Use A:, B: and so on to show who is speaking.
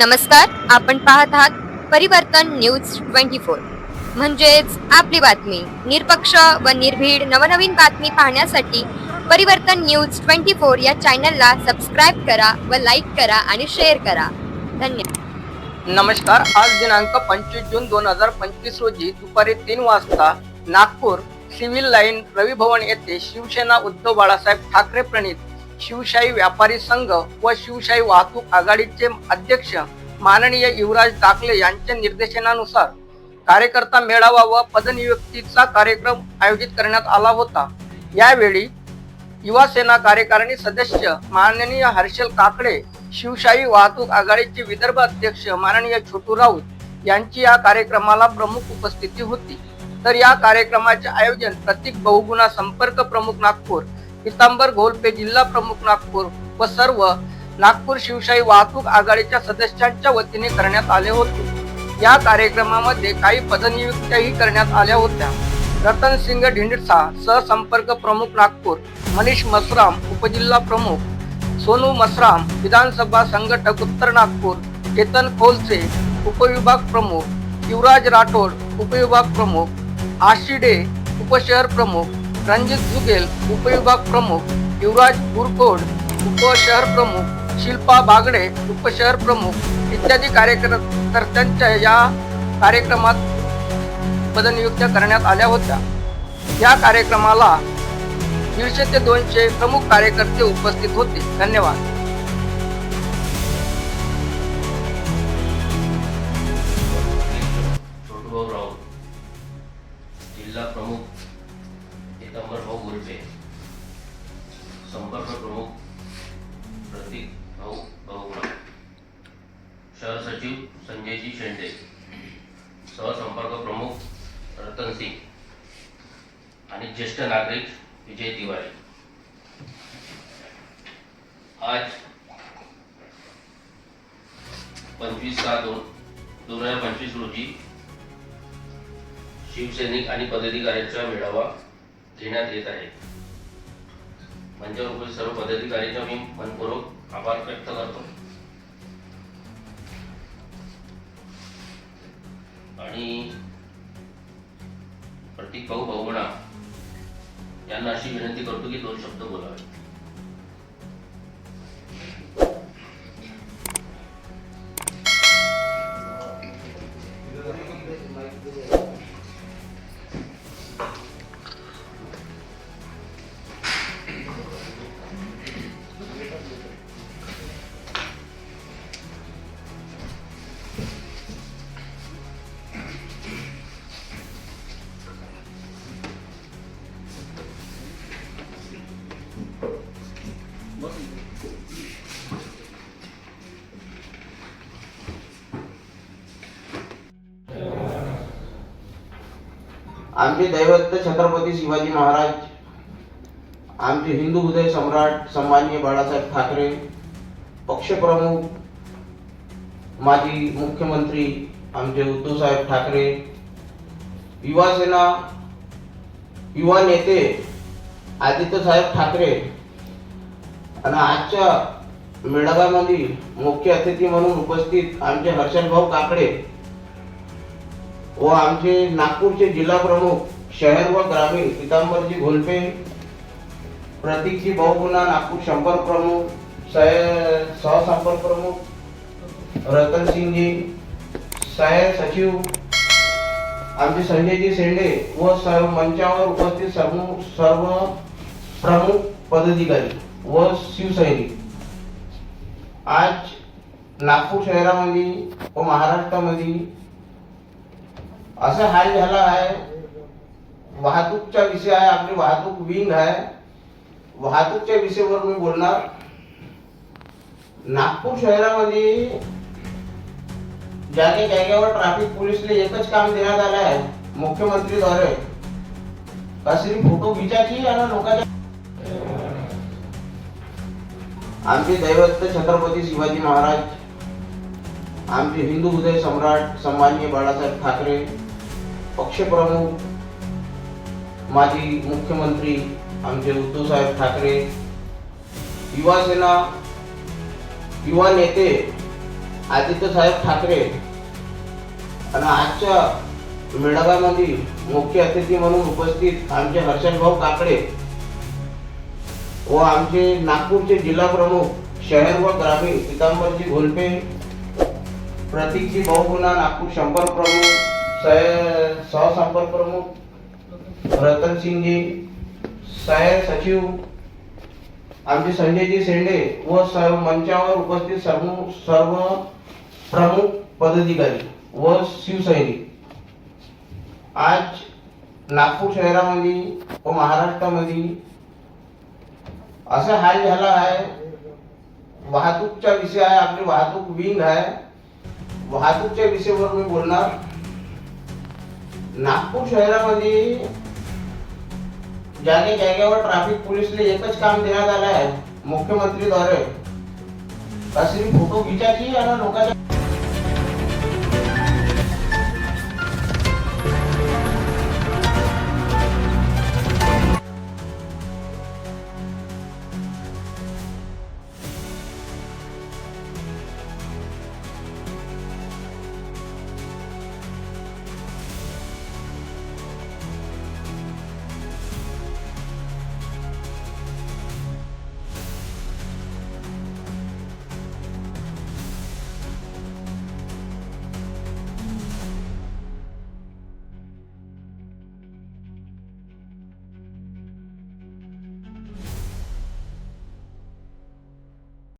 A: नमस्कार आपण पाहत आहात परिवर्तन न्यूज ट्वेंटी फोर. म्हणजेच आपली बातमी निरपक्ष व निर्भीड नवनवीन बातमी पाहण्यासाठी परिवर्तन न्यूज ट्वेंटी फोर या चॅनलला सबस्क्राईब करा व लाईक करा आणि शेअर करा. धन्यवाद.
B: नमस्कार आज दिनांक पंचवीस जून दोन हजार पंचवीस रोजी दुपारी तीन वाजता नागपूर सिव्हिल लाईन रवी भवन येथे शिवसेना उद्धव बाळासाहेब ठाकरे प्रणित शिवशाही व्यापारी संघ व शिवशाही वाहतूक आघाडीचे अध्यक्ष माननीय युवराज दाखले यांच्या निर्देशनानुसार कार्यकर्ता मेळावा व पदनियुक्तीचा कार्यक्रम आयोजित करण्यात आला होता. यावेळी युवा सेना कार्यकारिणी सदस्य माननीय हर्षल काकडे शिवशाही वाहतूक आघाडीचे विदर्भ अध्यक्ष माननीय छोटू राऊत यांची या कार्यक्रमाला प्रमुख उपस्थिती होती. तर या कार्यक्रमाचे आयोजन प्रतीक बहुगुणा संपर्क प्रमुख नागपूर पितांबर घोलपे जिल्हा प्रमुख नागपूर व सर्व नागपूर शिवशाही वाहतूक आघाडीच्या सदस्यांच्या वतीने करण्यात आले होते. या कार्यक्रमामध्ये काही पदनियुक्त्याही करण्यात आल्या होत्या. रतन सिंग ढिंडसा सहसंपर्क प्रमुख नागपूर मनीष मसराम उपजिल्हा प्रमुख सोनू मसराम विधानसभा संघटक उत्तर नागपूर केतन खोलसे उपविभाग प्रमुख युवराज राठोड उपविभाग प्रमुख आशिडे उपशहर प्रमुख रणजित जुगेल उपविभाग प्रमुख युवराज गुरकोड उपशहर प्रमुख शिल्पा बागडे उपशहर प्रमुख इत्यादी कार्यकर्त्यांच्या या कार्यक्रमात पदनियुक्त्या करण्यात आल्या होत्या. या कार्यक्रमाला दीडशे ते दोनशे प्रमुख कार्यकर्ते उपस्थित होते. धन्यवाद.
C: सचिव संजयजी शेंडे सहसंपर्क प्रमुख रतन सिंग आणि ज्येष्ठ नागरिक विजय तिवारी. आज पंचवीस सहा दोन दोन हजार पंचवीस रोजी शिवसैनिक आणि पदाधिकाऱ्यांचा मेळावा घेण्यात येत आहे. मंचावर सर्व पदाधिकाऱ्यांचा मी मनपूर्वक आभार व्यक्त करतो. आणि प्रतीक भाऊ बहुगुणा यांना अशी विनंती करतो की दोन शब्द बोलावे
D: आमचे दैवत छत्रपती शिवाजी महाराज आमचे हिंदू हृदय सम्राट सन्माननीय बाळासाहेब ठाकरे पक्षप्रमुख माजी मुख्यमंत्री आमचे उद्धवसाहेब ठाकरे युवासेना युवा नेते आदित्यसाहेब ठाकरे आणि आजच्या मेळाव्यामध्ये मुख्य अतिथी म्हणून उपस्थित आमचे हर्षलभाऊ काकडे व आमचे नागपूरचे जिल्हा प्रमुख शहर व ग्रामीण पितांबरजी घोलपे प्रतीकजी बहुगुणा नागपूर संपर्क प्रमुख सह सहसंपर्क प्रमुख रतन सिंगजी सहाय्यक सचिव आमचे संजयजी शेंडे व सर्व मंचावर उपस्थित सर्व सर्व प्रमुख पदाधिकारी व शिवसैनिक. आज नागपूर शहरामध्ये व महाराष्ट्रामध्ये असं हाय झाला आहे वाहतूकचा विषय आहे आपली वाहतूक विंग आहे. वाहतूकच्या विषयावर मी बोलणार. नागपूर शहरामध्ये जागे जागेवर ट्रॅफिक पोलिसले एकच काम देण्यात आलं आहे मुख्यमंत्रीद्वारे. का फोटो खिचायची आणि लोकांच्या? आमचे दैवत छत्रपती शिवाजी महाराज आमचे हिंदू हृदय सम्राट संभाजी बाळासाहेब ठाकरे पक्षप्रमुख माजी मुख्यमंत्री आमचे उद्धवसाहेब ठाकरे युवासेना युवा नेते आदित्य साहेब ठाकरे आणि आजच्या मेळाव्यामध्ये मुख्य अतिथी म्हणून उपस्थित आमचे हर्षद भाऊ काकडे व आमचे नागपूरचे जिल्हा प्रमुख शहर व ग्रामीण पितांबरजी घोलपे प्रतीकजी बहुगुणा नागपूर शंभर प्रमुख सहसंपर्क प्रमुख रतन सिंगजी सहाय्यक सचिव आमचे संजयजी शेंडे व सर्व मंचावर उपस्थित सर्व सर्व प्रमुख पदाधिकारी व शिवसैनिक. आज नागपूर शहरामध्ये व महाराष्ट्रामध्ये असा हाल झाला आहे. वाहतूकचा विषय आहे आपली वाहतूक विंग आहे. वाहतूकच्या विषयावर मी बोलणार. नागपूर शहरामध्ये ज्याने जागेवर ट्रॅफिक पोलीसले एकच काम देण्यात आलं आहे मुख्यमंत्रीद्वारे का फोटो खिचायची आणि लोकांच्या